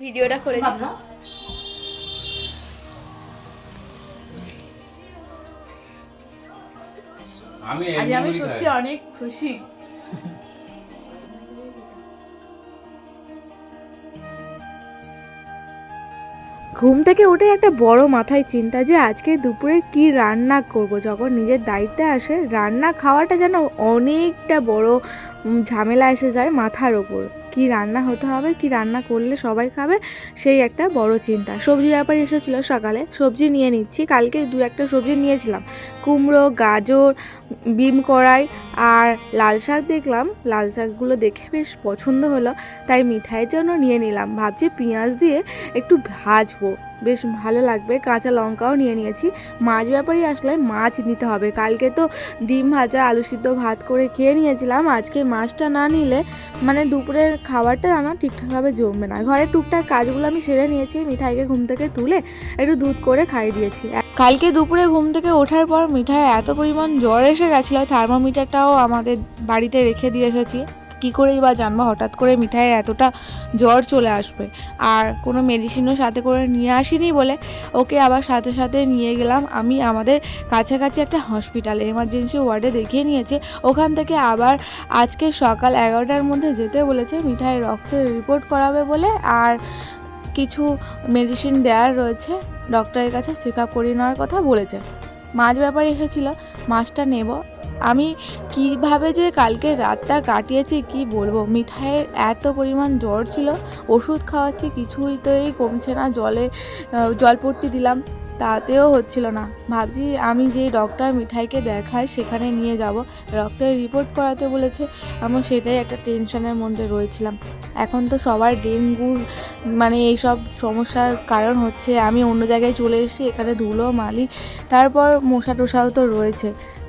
ভিডিওটা করে দিই। আমি আজ আমি সত্যি অনেক খুশি। ঘুম থেকে উঠে একটা বড় মাথায় চিন্তা যে আজকে দুপুরে কি রান্না করব যখন নিজের দায়িত্বে আসে রান্না খাওয়াটা যেন অনেকটা বড় ঝামেলা এসে যায় মাথার ওপর। কি রান্না হতে হবে, কি রান্না করলে সবাই খাবে, সেই একটা বড় চিন্তা। সবজি ব্যাপারে এসেছিল সকালে। সবজি নিয়ে নিচ্ছি। কালকে দু একটা সবজি নিয়েছিলাম। কুমড়ো, গাজর, বিম কড়াই আর লাল শাক দেখলাম। লাল শাকগুলো দেখে বেশ পছন্দ হলো, তাই মিঠাইয়ের জন্য নিয়ে নিলাম। ভাবছি পেঁয়াজ দিয়ে একটু ভাজবো। বেশ ভালো লাগবে, কাঁচা লঙ্কাও নিয়ে নিয়েছি। মাছ ব্যাপারে আসলে মাছ নিতে হবে। কালকে তো ডিম ভাজা, আলু সিদ্ধ ভাত করে খেয়ে নিয়েছিলাম। আজকে মাছটা না নিলে মানে দুপুরের খাবারটা আমার ঠিকঠাকভাবে জমবে না। ঘরে টুকটাক কাজগুলো আমি সেরে নিয়েছি, মিঠাইকে ঘুম থেকে তুলে একটু দুধ করে খাইয়ে দিয়েছি। কালকে দুপুরে ঘুম থেকে ওঠার পর মিঠাই এত পরিমাণ জ্বর এসে গেছিল থার্মোমিটারটাও আমাদের বাড়িতে রেখে দিয়ে এসেছি। কী করেই বা জানব? হঠাৎ করে মিঠাইয়ের এতটা জ্বর চলে আসবে। আর কোনো মেডিসিনও সাথে করে নিয়ে আসিনি বলে ওকে আবার সাথে সাথে নিয়ে গেলাম। আমি আমাদের কাছাকাছি একটা হসপিটাল এমার্জেন্সি ওয়ার্ডে দেখিয়ে নিয়েছে। ওখান থেকে আবার আজকে সকাল এগারোটার মধ্যে যেতে বলেছে। মিঠাই রক্তের রিপোর্ট করাবে বলে আর কিছু মেডিসিন দেওয়ার রয়েছে। ডক্টরের কাছে চেক আপ করিয়ে নেওয়ার কথা বলেছে। মাছ ব্যাপারে এসেছিল, মাছটা নেব। আমি কীভাবে যে কালকে রাতটা কাটিয়েছি কি বলব? মিঠাইয়ের এত পরিমাণ জ্বর ছিল, ওষুধ খাওয়াচ্ছি, কিছুই তো এই কমছে না, জলে জল জলপট্টি দিলাম। তাতেও হচ্ছিল না। ভাবছি আমি যে ডক্টর মিঠাইকে দেখাই, সেখানে নিয়ে যাব। রক্তের রিপোর্ট করাতে বলেছে আমি সেটাই একটা টেনশনের মধ্যে রয়েছিলাম। এখন তো সবার ডেঙ্গু মানে এইসব সমস্যার কারণ হচ্ছে, আমি অন্য জায়গায় চলে এসেছি, এখানে ধুলো, মালি, তারপর মশা টশাও তো রয়েছে।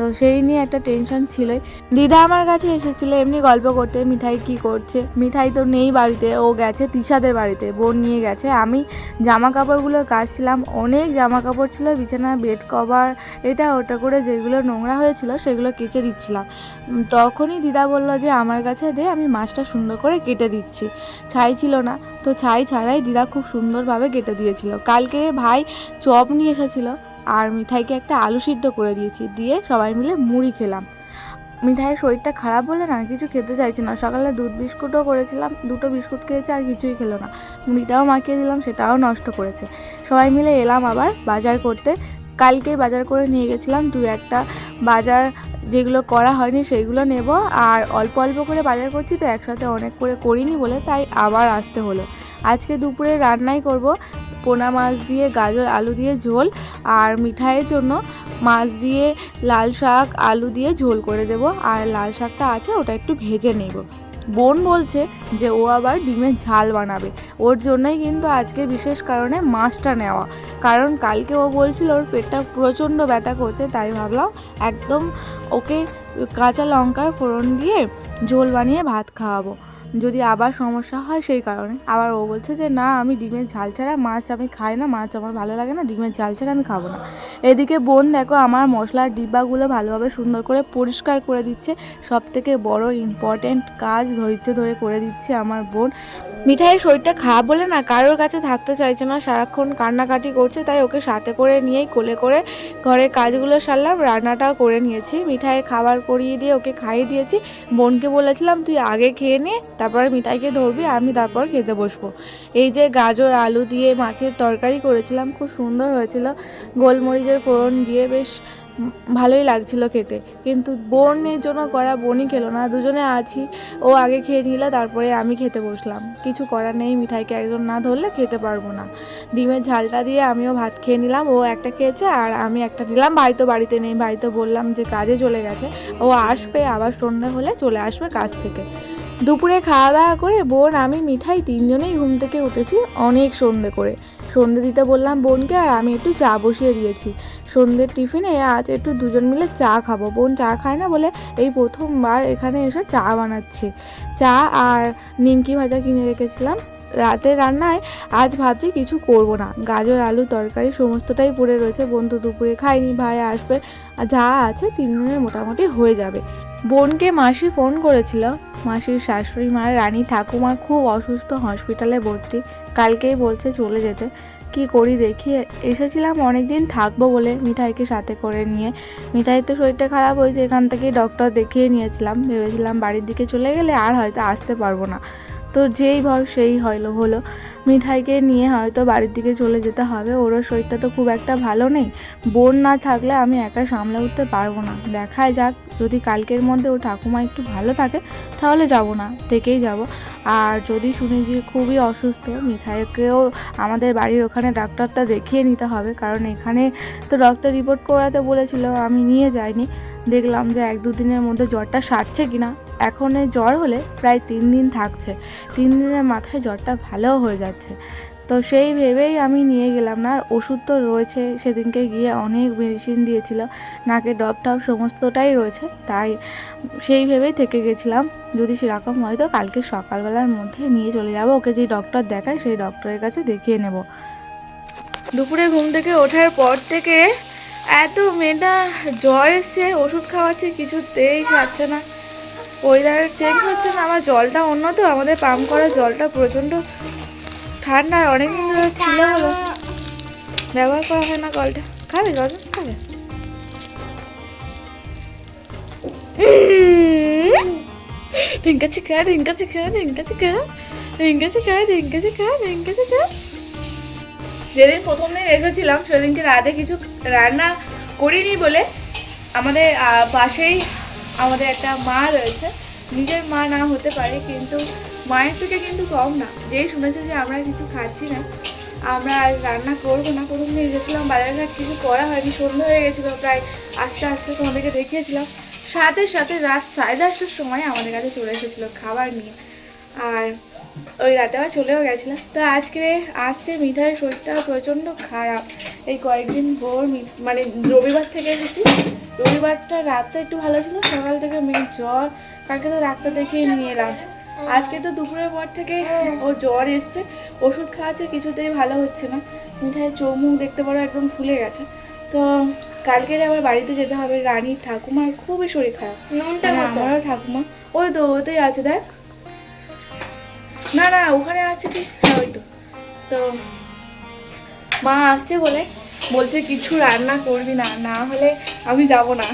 তো সেই নিয়ে একটা টেনশন ছিলই। দিদা আমার কাছে এসেছিল, এমনি গল্প করতে, মিঠাই কি করছে? মিঠাই তো নেই বাড়িতে, ও গেছে তিশাদের বাড়িতে, বোন নিয়ে গেছে। আমি জামা কাপড়গুলো কাচছিলাম, অনেক জামা কাপড় ছিল, বিছানার বেড কভার এটা ওটা করে যেগুলো নোংরা হয়েছিল, সেগুলো কেচে দিচ্ছিলাম। তখনই দিদা বলল যে, আমার কাছে দে, আমি মাছটা সুন্দর করে কেটে দিচ্ছি। ছাই ছিল না। তো ছাই ছাড়াই দিদা খুব সুন্দরভাবে কেটে দিয়েছিল। কালকে ভাই চপ নিয়ে এসেছিল আর মিঠাইকে একটা আলু সিদ্ধ করে দিয়েছি, দিয়ে সবাই মিলে মুড়ি খেলাম। মিঠাইয়ের শরীরটা খারাপ বলে না, কিছু খেতে চাইছে না। সকালে দুধ বিস্কুটও করেছিলাম, দুটো বিস্কুট খেয়েছে আর কিছুই খেলো না। মুড়িটাও মাখিয়ে দিলাম, সেটাও নষ্ট করেছে। সবাই মিলে এলাম আবার বাজার করতে। কালকে বাজার করে নিয়ে গেছিলাম দু একটা বাজার যেগুলো করা হয়নি সেইগুলো নেব। আর অল্প অল্প করে বাজার করছি তো একসাথে অনেক করে করিনি বলে তাই আবার আসতে হলো। আজকে দুপুরে রান্নাই করব। পোনা মাছ দিয়ে, গাজর, আলু দিয়ে ঝোল আর মিঠাইয়ের জন্য মাছ দিয়ে লাল শাক, আলু দিয়ে ঝোল করে দেব। আর লাল শাকটা আছে ওটা একটু ভেজে নেব। বোন বলছে যে ও আবার ডিমের ঝাল বানাবে। ওর জন্যই কিন্তু আজকে বিশেষ কারণে মাছটা নেওয়া। কারণ কালকে ও বলছিল ওর পেটটা প্রচণ্ড ব্যথা করছে, তাই ভাবলাম একদম ওকে কাঁচা লঙ্কার ফোড়ন দিয়ে ঝোল বানিয়ে ভাত খাওয়াবো। যদি আবার সমস্যা হয় সেই কারণে। আবার ও বলছে যে, না, আমি ডিমের ঝাল ছাড়া মাছ আমি খাই না, মাছ আমার ভালো লাগে না, ডিমের ঝাল ছাড়া আমি খাব না। এদিকে বোন দেখো, আমার মশলার ডিব্বাগুলো ভালোভাবে সুন্দর করে পরিষ্কার করে দিচ্ছে। সব থেকে বড় ইম্পর্ট্যান্ট কাজ ধৈর্য ধরে করে দিচ্ছে আমার বোন। মিঠাইয়ের শরীরটা খারাপ বলে না, কারোর কাছে থাকতে চাইছে না, সারাক্ষণ কান্নাকাটি করছে, তাই ওকে সাথে করে নিয়েই কোলে করে ঘরের কাজগুলো সারলাম, রান্নাটাও করে নিয়েছি। মিঠাইয়ের খাবার করিয়ে দিয়ে ওকে খাইয়ে দিয়েছি। বোনকে বলেছিলাম, তুই আগে খেয়ে নে তারপরে মিঠাইকে ধরবি, আমি তারপর খেতে বসবো। এই যে গাজর, আলু দিয়ে মাছের তরকারি করেছিলাম, খুব সুন্দর হয়েছিল। গোলমরিচের ফোড়ন দিয়ে বেশ ভালোই লাগছিল খেতে। কিন্তু বোনের জন্য করা বোনই খেলো না, দুজনে আছি, ও আগে খেয়ে নিলে, তারপরে আমি খেতে বসলাম। কিছু করার নেই, মিঠাইকে একজন না ধরলে খেতে পারব না। ডিমের ঝালটা দিয়ে আমিও ভাত খেয়ে নিলাম, ও একটা খেয়েছে আর আমি একটা নিলাম। ভাই তো বাড়িতে নেই, ভাই তো বললাম যে কাজে চলে গেছে, ও আসবে, আবার সন্ধ্যা হলে চলে আসবে কাজ থেকে। দুপুরে খাওয়া দাওয়া করে বোন, আমি, মিঠাই তিনজনেই ঘুম থেকে উঠেছি অনেক সন্ধে করে। সন্ধে দিতে বললাম বোনকে আর আমি একটু চা বসিয়ে দিয়েছি। সন্ধ্যের টিফিনে আজ একটু দুজন মিলে চা খাব। বোন চা খায় না বলে এই প্রথমবার এখানে এসে চা বানাচ্ছে। চা আর নিমকি ভাজা কিনে রেখেছিলাম। রাতের রান্নায় আজ ভাবছি কিছু করব না। গাজর, আলু, তরকারি সমস্তটাই পড়ে রয়েছে। বোন তো দুপুরে খায়নি, ভাই আসবে। যা আছে তিন দিনের মোটামুটি হয়ে যাবে। বোনকে মাসি ফোন করেছিল। মাসির শাশুড়ি মা, রানী ঠাকুমা খুব অসুস্থ হসপিটালে ভর্তি। কালকেই বলছে চলে যেতে। কি করি দেখি, এসেছিলাম অনেক দিন থাকব বলে মিঠাইকে সাথে করে নিয়ে। মিঠাই তো শরীরটা খারাপ হয়েছে, এখান থেকেই ডক্টর দেখিয়ে নিয়েছিলাম। ভেবেছিলাম বাড়ির দিকে চলে গেলে আর হয়তো আসতে পারব না। তো যেই ভয় সেই হলো হলো। মিঠাইকে নিয়ে হয়তো বাড়ির দিকে চলে যেতে হবে। ওরও শরীরটা তো খুব একটা ভালো নেই। বোন না থাকলে আমি একা সামলে উঠতে পারব না। দেখায় যাক, যদি কালকের মধ্যে ও ঠাকুমা একটু ভালো থাকে, তাহলে যাব না, থেকেই যাব। আর যদি শুনি যে খুবই অসুস্থ, মিঠাইকেও আমাদের বাড়ির ওখানে ডাক্তারটা দেখিয়ে নিতে হবে। কারণ এখানে তো ডক্টর রিপোর্ট করাতে বলেছিল, আমি নিয়ে যাইনি। দেখলাম যে এক দুদিনের মধ্যে জ্বরটা সারছে কিনা। এখন এই জ্বর হলে প্রায় তিন দিন থাকছে। তিন দিনের মাথায় জ্বরটা ভালোও হয়ে যাচ্ছে। তো সেই ভেবেই আমি নিয়ে গেলাম না, আর ওষুধ তো রয়েছে। সেদিনকে গিয়ে অনেক মেডিসিন দিয়েছিল। নাকে ডব টব সমস্তটাই রয়েছে, তাই সেই ভেবেই থেকে গেছিলাম। যদি সেরকম হয় তো কালকে সকালবেলার মধ্যে নিয়ে চলে যাব। ওকে যেই ডক্টর দেখায় সেই ডক্টরের কাছে দেখিয়ে নেব। দুপুরে ঘুম থেকে ওঠার পর থেকে এত মেয়েটা জ্বর এসছে, ওষুধ খাওয়াচ্ছে, কিছুতেই খাচ্ছে না। ওয়েদার চেঞ্জ হচ্ছে না, আমার জলটা অন্য তো, আমাদের পাম্প করা জলটা প্রচণ্ড ঠান্ডা অনেকদিন ধরে ছিল বলো ব্যবহার করা হয় না কলটা। খাবে, জল খাবে? যেদিন প্রথম দিন এসেছিলাম, সেদিনকে রাতে কিছু রান্না করিনি বলে আমাদের পাশেই আমাদের একটা মা রয়েছে। নিজের মা না হতে পারে, কিন্তু মায়ের থেকে কিন্তু কম না। যেই শুনেছে যে আমরা কিছু খাচ্ছি না, আমরা আর রান্না করব না। প্রথম দিন এসেছিলাম বাজারঘাট কিছু করা হয়নি সন্ধ্যা হয়ে গেছিল প্রায় আস্তে আস্তে তোমাদেরকে দেখিয়েছিলাম। সাথে সাথে রাত সাড়ে দশটার সময় আমাদের কাছে চলে এসেছিল খাবার নিয়ে। আর ওই রাতে আবার চলেও গেছিলাম। তো আজকে আসছে মিঠাইয়ের শরীরটা প্রচণ্ড খারাপ। এই কয়েকদিন ভোর মানে রবিবার থেকে এসেছি। রবিবারটা রাতটা একটু ভালো ছিল সকাল থেকে মেয়ের জ্বর কালকে তো ডাক্তার দেখিয়ে নিয়ে এলাম। আজকে তো দুপুরের পর থেকে ও জ্বর এসছে ওষুধ খাওয়াচ্ছে কিছুতেই ভালো হচ্ছে না। মিঠাইয়ের চোখ মুখ দেখতে পারো একদম ফুলে গেছে। তো কালকে আবার বাড়িতে যেতে হবে রানীর ঠাকুমার খুবই শরীর খারাপ। নুনটা মানে আমারও ঠাকুমা। ওই তো ওতেই আছে দেখ। না না ওখানে আছে কি? হ্যাঁ ওই তো। তো মা আসছে বলে বলছে, কিছু রান্না করবি না না হলে আমি যাব না।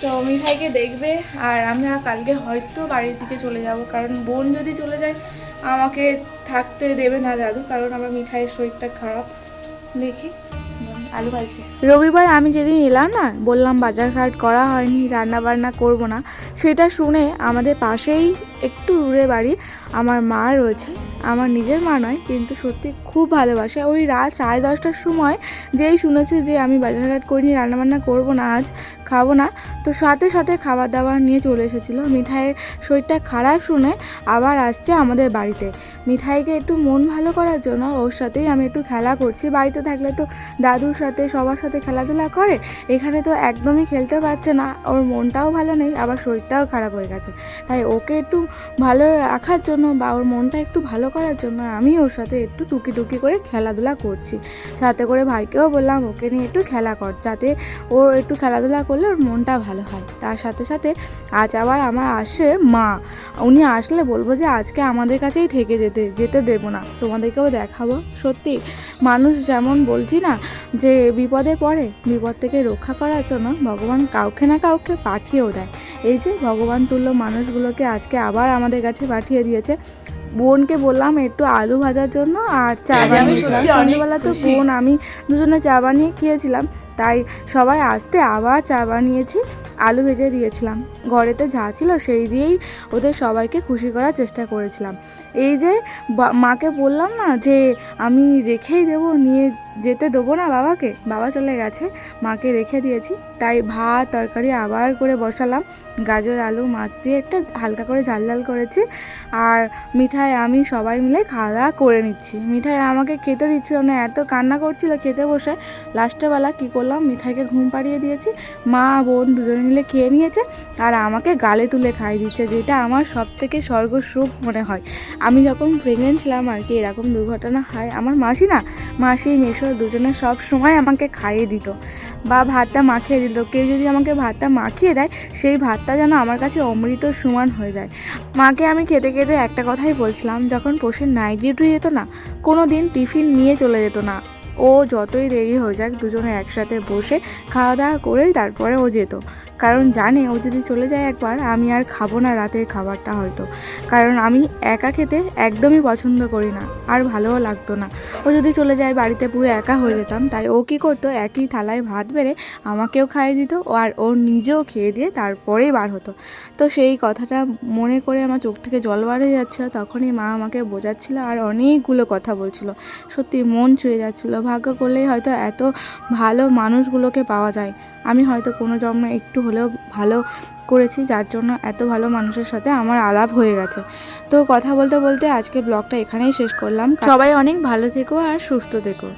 তো মিঠাইকে দেখবে আর আমরা কালকে হয়তো বাড়ির দিকে চলে যাব, কারণ বোন যদি চলে যায়, আমাকে থাকতে দেবে না দাদু কারণ আমার মিঠাইয়ের শরীরটা খারাপ। দেখি। আলু রবিবার আমি যেদিন এলাম না, বললাম বাজার ঘাট করা হয়নি রান্না বান্না করব না। সেটা শুনে আমাদের পাশেই একটু দূরে বাড়ি আমার মা রয়েছে। আমার নিজের মা নয়, কিন্তু সত্যি খুব ভালোবাসে। ওই রাত সাড়ে দশটার সময় যেই শুনেছে যে আমি বাজারঘাট করিনি, রান্নাবান্না করব না, আজ খাব না, তো সাথে সাথে খাবার দাবার নিয়ে চলে এসেছিল। মিঠাইয়ের শরীরটা খারাপ শুনে আবার আসছে আমাদের বাড়িতে। মিঠাইকে একটু মন ভালো করার জন্য ওর সাথেই আমি একটু খেলা করছি। বাড়িতে থাকলে তো দাদুর সাথে, সবার সাথে খেলাধুলা করে, এখানে তো একদমই খেলতে পারছে না। ওর মনটাও ভালো নেই, আবার শরীরটাও খারাপ হয়ে গেছে। তাই ওকে একটু ভালো রাখার জন্য বা ওর মনটা একটু ভালো করার জন্য আমি ওর সাথে একটু টুকি টুকি করে খেলাধুলা করছি। সাথে করে ভাইকেও বললাম, ওকে নিয়ে একটু খেলা কর, যাতে ও একটু খেলাধুলা করলে ওর মনটা ভালো হয়। তার সাথে সাথে আজ আবার আমার আসে মা। উনি আসলে বলব যে, আজকে আমাদের কাছেই থেকে যেতে যেতে যেতে দেবো না। তোমাদেরকেও দেখাবো। সত্যি মানুষ যেমন বলছি না যে বিপদে পড়ে বিপদ থেকে রক্ষা করার জন্য ভগবান কাউকে না কাউকে পাঠিয়েও দেয়। এই যে ভগবান তুল্য মানুষগুলোকে আজকে আবার আমাদের কাছে পাঠিয়ে দিয়েছে। বোনকে বললাম একটু আলু ভাজার জন্য আর চা বানিয়েছিলাম সত্যি অনেক সন্ধ্যেবেলা তো বোন আমি দুজনে চা বানিয়ে খেয়েছিলাম। তাই সবাই আসতে আবার চা বানিয়েছি, আলু ভেজে দিয়েছিলাম। ঘরেতে যা ছিল সেই দিয়েই ওদের সবাইকে খুশি করার চেষ্টা করেছিলাম। এই যে মাকে বললাম না যে, আমি রেখেই দেবো, নিয়ে যেতে দেবো না বাবাকে। বাবা চলে গেছে, মাকে রেখে দিয়েছি। তাই ভাত, তরকারি আবার করে বসালাম। গাজর, আলু, মাছ দিয়ে একটা হালকা করে ঝাল ঝাল করেছি। আর মিঠাই আমি সবাই মিলে খাওয়া দাওয়া করে নিচ্ছি। মিঠাই আমাকে খেতে দিচ্ছিল না, এত কান্না করছিল খেতে বসে। লাস্টের বেলা কী করলাম, মিঠাইকে ঘুম পাড়িয়ে দিয়েছি। মা, বোন দুজনে মিলে খেয়ে নিয়েছে। আর আমাকে গালে তুলে খাইয়ে দিচ্ছে, যেটা আমার সব থেকে স্বর্গ সুখ মনে হয়। আমি যখন প্রেগনেন্ট ছিলাম আর কি, এরকম দুর্ঘটনা হয়, আমার মাসি না, মাসি মেশো দুজনে সব সময় আমাকে খাইয়ে দিত বা ভাতটা মাখিয়ে দিত। কেউ যদি আমাকে ভাতটা মাখিয়ে দেয়, সেই ভাতটা যেন আমার কাছে অমৃত সমান হয়ে যায়। মাকে আমি খেতে খেতে একটা কথাই বলছিলাম, যখন পোষের নাইট ডিউটি যেত না কোনো দিন টিফিন নিয়ে চলে যেত না। ও যতই দেরি হয়ে যাক, দুজনে একসাথে বসে খাওয়া দাওয়া করেই তারপরে ও যেত। কারণ জানে ও যদি চলে যায় একবার, আমি আর খাব না রাতের খাবারটা হয়তো। কারণ আমি একা খেতে একদমই পছন্দ করি না, আর ভালোও লাগতো না। ও যদি চলে যায় বাড়িতে পুরো একা হয়ে যেতাম, তাই ও কী করতো, একই থালায় ভাত বেড়ে আমাকেও খাইয়ে দিত আর ও নিজেও খেয়ে দিয়ে তারপরেই বার হতো। তো সেই কথাটা মনে করে আমার চোখ থেকে জল বার হয়ে যাচ্ছিল। তখনই মা আমাকে বোঝাচ্ছিল আর অনেকগুলো কথা বলছিল। সত্যি মন ছুঁয়ে যাচ্ছিল। ভাগ্য করলেই হয়তো এত ভালো মানুষগুলোকে পাওয়া যায়। আমি হয়তো কোনো জন্মে একটু হলেও ভালো করেছি, যার জন্য এত ভালো মানুষের সাথে আমার আলাপ হয়ে গেছে। তো কথা বলতে বলতে আজকে ব্লগটা এখানেই শেষ করলাম। সবাই অনেক ভালো থেকো আর সুস্থ থেকো।